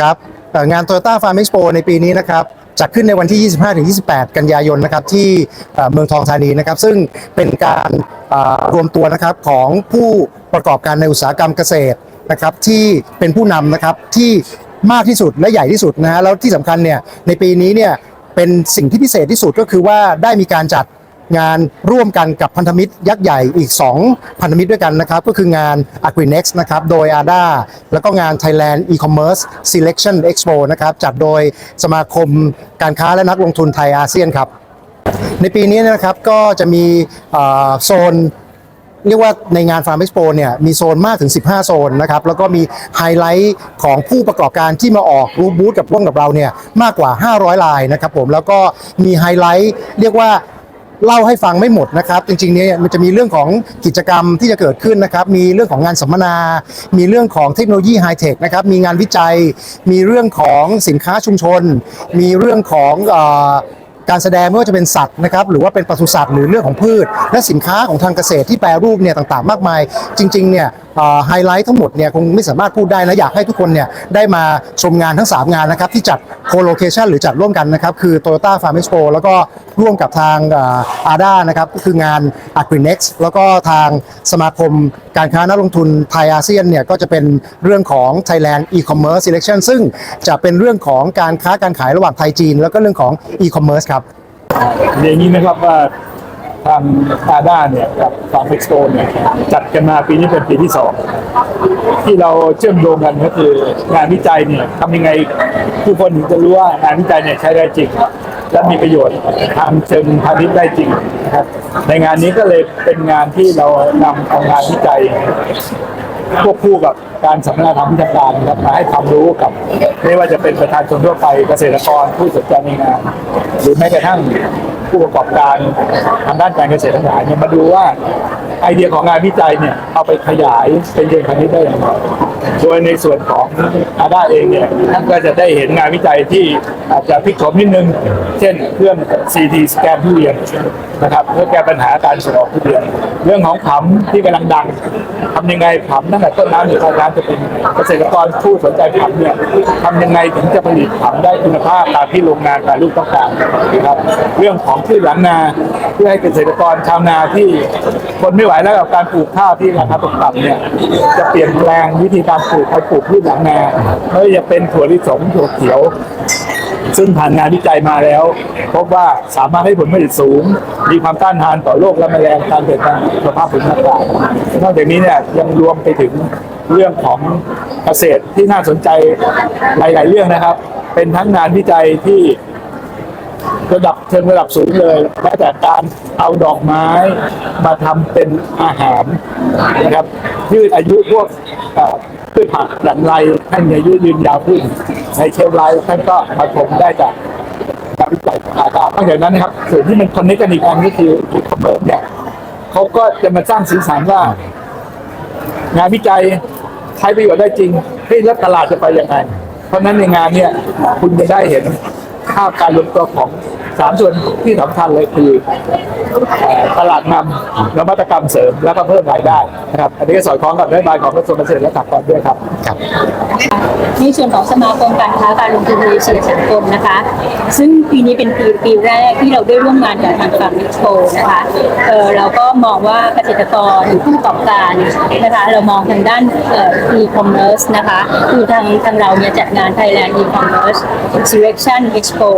ครับเอ่องาน Toyota Farm Expo ในปีนี้นะครับจัดขึ้นในวันที่ 25-28 กันยายนนะครับที่เมืองทองธานีนะครับ ซึ่งเป็นการรวมตัวนะครับของผู้ประกอบการในอุตสาหกรรมเกษตรนะครับที่เป็นผู้นำนะครับที่มากที่สุดและใหญ่ที่สุดนะฮะแล้วที่สำคัญเนี่ยในปีนี้เนี่ยเป็นสิ่งที่พิเศษที่สุดก็คือว่าได้มีการจัด งานร่วมกันกับพันธมิตรยักษ์ใหญ่อีก 2 พันธมิตรด้วยกันนะครับ ก็คืองาน Agrinex นะครับ โดย ADA แล้วก็งาน Thailand E-commerce Selection Expo นะครับจัดโดยสมาคมการค้าและนักลงทุนไทยอาเซียนครับ ในปีนี้นะครับก็จะมีโซนเรียกว่าในงาน Farm Expo เนี่ยมีโซนมากถึง 15 โซนนะครับแล้วก็มีไฮไลท์ของผู้ประกอบการที่มาออกรูบูธกับร่วมกับเราเนี่ยมากกว่า 500ลายนะครับผมแล้วก็มีไฮไลท์เรียกว่า เล่าให้ฟังไม่หมดนะครับ จริงๆเนี่ยมันจะมีเรื่องของกิจกรรมที่จะเกิดขึ้นนะครับ มีเรื่องของงานสัมมนา มีเรื่องของเทคโนโลยีไฮเทคนะครับ มีงานวิจัย มีเรื่องของสินค้าชุมชน มีเรื่องของ การแสดงไม่ว่าจะเป็นสัตว์นะครับหรือว่าเป็นปศุสัตว์หรือเรื่องของพืช และสินค้าของทางเกษตรที่แปรรูปเนี่ยต่างๆ มากมาย จริงๆเนี่ยไฮไลท์ทั้งหมดเนี่ยคงไม่สามารถพูดได้นะอยากให้ทุกคนเนี่ยได้มาชมงานทั้ง 3 งานนะครับที่จัดโคโลเคชันหรือจัดร่วมกันนะครับคือ Toyota Farm Expo แล้วก็ร่วมกับทางอาด้านะครับก็คืองาน Agrinex แล้วก็ทางสมาคมการค้านักลงทุนไทยอาเซียนเนี่ยก็จะเป็นเรื่องของ Thailand E-commerce Selection ซึ่งจะเป็นเรื่องของการค้าการขายระหว่างไทยจีน แล้วก็เรื่องของ E-commerce ครับ เรียนอย่างนี้นะครับว่าทางอาด้าเนี่ยกับฟาร์มเอ็กซ์โเนี่ยจัดกันมาปีนี้เป็นปีที่สองที่เราเชื่อมโยงกันก็คืองานวิจัยเนี่ยทำยังไงผู้คนถึงจะรู้ว่างานวิจัยเนี่ยใช้ได้จริง และมีประโยชน์ทางเชิงพาณิชย์ได้จริงนะครับในงานนี้ก็เลยเป็นงานที่เรานำเอางานวิจัยควบคู่กับการสัมมนาทางวิชาการนะครับมาให้ความรู้กับ ไม่ว่าจะเป็นประชาชนทั่วไปเกษตรกรผู้สนใจในงานหรือแม้กระทั่งผู้ประกอบการทางด้านการเกษตรทั้งหลายเนี่ยมาดูว่า ไอเดียของงานวิจัยเนี่ยเอาไปขยายเป็นเชิงพาณิชย์ได้อย่างไรโดยในส่วนของอาด้าเองเนี่ยท่านก็จะได้เห็นงานวิจัยที่อาจจะพลิกโฉมนิดนึง เช่นเครื่อง CT สแกนทุเรียนนะครับเพื่อแก้ปัญหาการส่งออกทุเรียน เรื่องของผำที่กำลังดังทำยังไงผำตั้งแต่ต้นน้ำถึงปลายน้ำจะเป็นเกษตรกรผู้สนใจผำเนี่ยทำยังไงถึงจะผลิตผำได้คุณภาพตามที่โรงงานการลูกต้องการนะครับเรื่องของพืชหลังนาเพื่อให้เกษตรกรชาวนาที่ทนไม่ไหวไหลแล้วกับการปลูกข้าวที่ราคาตกต่ำเนี่ยจะเปลี่ยนแปลงวิธีการปลูกไปปลูกพืชหลังนาไม่ว่าจะเป็นถั่วลิสงถั่วเขียว ซึ่งผ่านงานวิจัยมาแล้ว พบว่าสามารถให้ผลผลิตสูง มีความต้านทานต่อโรคและแมลงการเปลี่ยนแปลงสภาพภูมิอากาศนอกจากนี้เนี่ยยังรวมไปถึงเรื่องของเกษตรที่น่าสนใจหลาย ๆ เรื่องนะครับ เป็นทั้งงานวิจัยที่ ระดับเชิงระดับสูงเลยแม้แต่การเอาดอกไม้มาทำเป็นอาหารนะครับ ยืดอายุพวกพืชผักหลังไรให้มีอายุยืนยาวขึ้น ในเชลฟ์ไลท่านก็มาชมได้จากการวิจัยของอาดานอกจากนั้นนะครับส่วนที่มันคอนเนคกันอีกอันก็คืออีคอมเมิร์ซเนี่ยเขาก็จะมาสร้างสีสันว่า งานวิจัยใช้ประโยชน์ได้จริงเฮ้ยแล้วตลาดจะไปยังไง เพราะฉะนั้นในงานเนี่ยคุณจะได้เห็นภาพการรวมตัวของ สามส่วนที่สำคัญเลยคือเอ่อตลาดนำนวัตกรรมเสริมแล้วก็เพิ่มรายได้นะครับอันนี้ก็สอดคล้องกับนโยบายของกระทรวงเกษตรและสหกรณ์ด้วยครับ ในส่วนของสมาคมการค้าการลงทุนเอเชียสากลนะคะ ซึ่งปีนี้เป็นปีปีแรกที่เราได้ร่วมงานกับทางฟาร์มเอ็กซ์โปนะคะเออเราก็มองว่าเกษตรกรหรือผู้ประกอบการนะคะเรามองทางด้านเอ่อ e-commerce นะคะคือทางทางเราเนี่ยจัดงาน Thailand e-commerce selection expo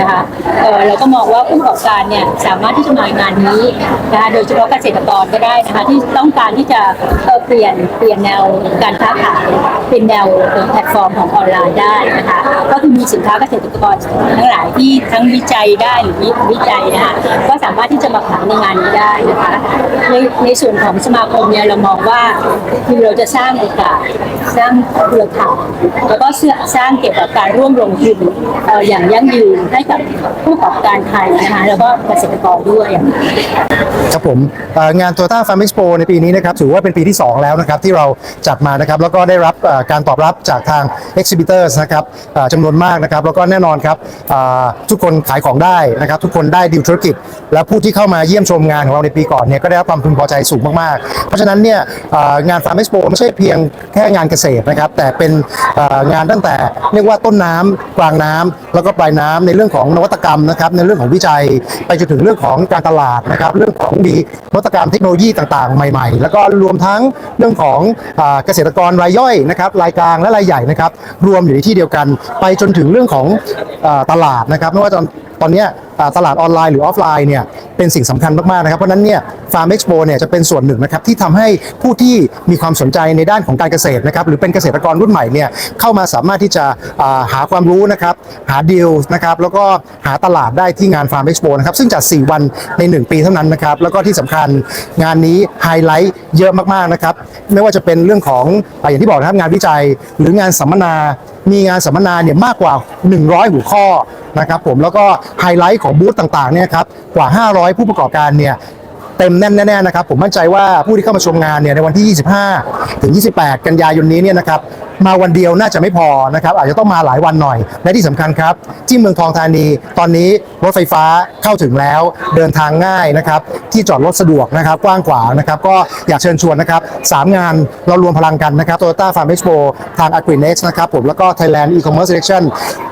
นะคะเออเราก็มองว่าผู้ประกอบการเนี่ยสามารถที่จะมางานนี้นะคะโดยเฉพาะเกษตรกรก็ได้นะคะที่ต้องการที่จะเอ่อเปลี่ยนเปลี่ยนแนวการค้าขายเป็นแนวแพลตฟอร์มของออนไลน์ได้นะคะก็คือมีสินค้าเกษตรกรทั้งหลายที่ทั้งวิจัยได้หรือวิวิจัยนะคะก็สามารถที่จะมาขายในงานนี้ได้นะคะในในส่วนของสมาคมเนี่ยเรามองว่าคือเราจะสร้างโอกาสสร้างเครือข่ายแล้วก็สร้างเกี่ยวกับการร่วมลงทุนอย่างยั่งยืนให้กับผู้ประกอบการไทยนะคะแล้วก็เกษตรกรด้วยครับผม งาน Toyota Farm Expo ในปีนี้นะครับถือว่าเป็นปีที่ 2 แล้วนะครับที่เราจัดมานะครับแล้วก็ได้รับการตอบรับจากทาง exhibitors นะครับจำนวนมากนะครับแล้วก็แน่นอนครับทุกคนขายของได้นะครับทุกคนได้ดีลธุรกิจ และผู้ที่เข้ามาเยี่ยมชมงานของเราในปีก่อนเนี่ยก็ได้รับความพึงพอใจสูงมากๆ เพราะฉะนั้นเนี่ยงาน Farm Expo ไม่ใช่เพียงแค่งานเกษตรนะครับแต่เป็นงานตั้งแต่เรียกว่าต้นน้ำกลางน้ำแล้วก็ปลายน้ำในเรื่องของนวัตกรรมนะครับในเรื่องของวิจัยไปจนถึงเรื่องของการตลาดนะครับเรื่องของมีวตกรรมเทคโนโลยีต่างๆ ใหม่ๆ แล้วก็รวมทั้งเรื่องของอเกษตรกรรายย่อยนะครับรายกลางและรายใหญ่นะครับรวมอยู่ในที่เดียวกัน ไปจนถึงเรื่องของอตลาดนะครับไม่ว่าตอนตอนเนี้ย ตลาดออนไลน์หรือออฟไลน์เนี่ยเป็นสิ่งสำคัญมากๆนะครับเพราะนั้นเนี่ยฟาร์มเอ็กซ์โปเนี่ยจะเป็นส่วนหนึ่งนะครับที่ทำให้ผู้ที่มีความสนใจในด้านของการเกษตรนะครับหรือเป็นเกษตรกรรุ่นใหม่เนี่ยเข้ามาสามารถที่จะาหาความรู้นะครับหาดีลนะครับแล้วก็หาตลาดได้ที่งานฟาร์มเอ็กซ์โปนะครับซึ่งจัด 4 วันใน 1 ปีเท่านั้นนะครับแล้วก็ที่สำคัญงานนี้ไฮไลท์เยอะมากๆนะครับไม่ว่าจะเป็นเรื่องของอ่าอย่างที่บอกนะครับงานวิจัยหรืองานสัมมนา มีงานสัมมนาเนี่ยมากกว่า 100 หัวข้อ นะครับผมแล้วก็ไฮไลท์ของบูธต่างๆเนี่ยครับกว่า 500 ผู้ประกอบการเนี่ยเต็มแน่นแน่ๆนะครับผมมั่นใจว่าผู้ที่เข้ามาชมงานเนี่ยในวันที่ 25 ถึง 28 กันยายนนี้เนี่ยนะครับ มาวันเดียวน่าจะไม่พอนะครับอาจจะต้องมาหลายวันหน่อย และที่สำคัญครับที่เมืองทองธานี ตอนนี้รถไฟฟ้าเข้าถึงแล้วเดินทางง่ายนะครับที่จอดรถสะดวกนะครับกว้างขวางนะครับก็อยากเชิญชวนนะครับสามงานเรารวมพลังกันนะครับ Toyota Farm Expo ทาง a g r i n e x นะครับผมแล้วก็ Thailand E-commerce Election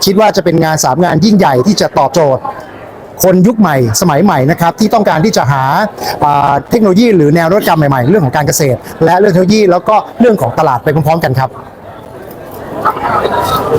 คิดว่าจะเป็นงานสามงานยิ่งใหญ่ที่จะตอบโจทย์คนยุคใหม่สมัยใหม่นะครับที่ต้องการที่จะหาาเทคโนโลยีหรือแนวนวัตกรรมใหม่ๆ เรื่องของการเกษตร และเรื่องเทคโนโลยีแล้วก็เรื่องของตลาดไปพร้อมๆกันครับ いいですね。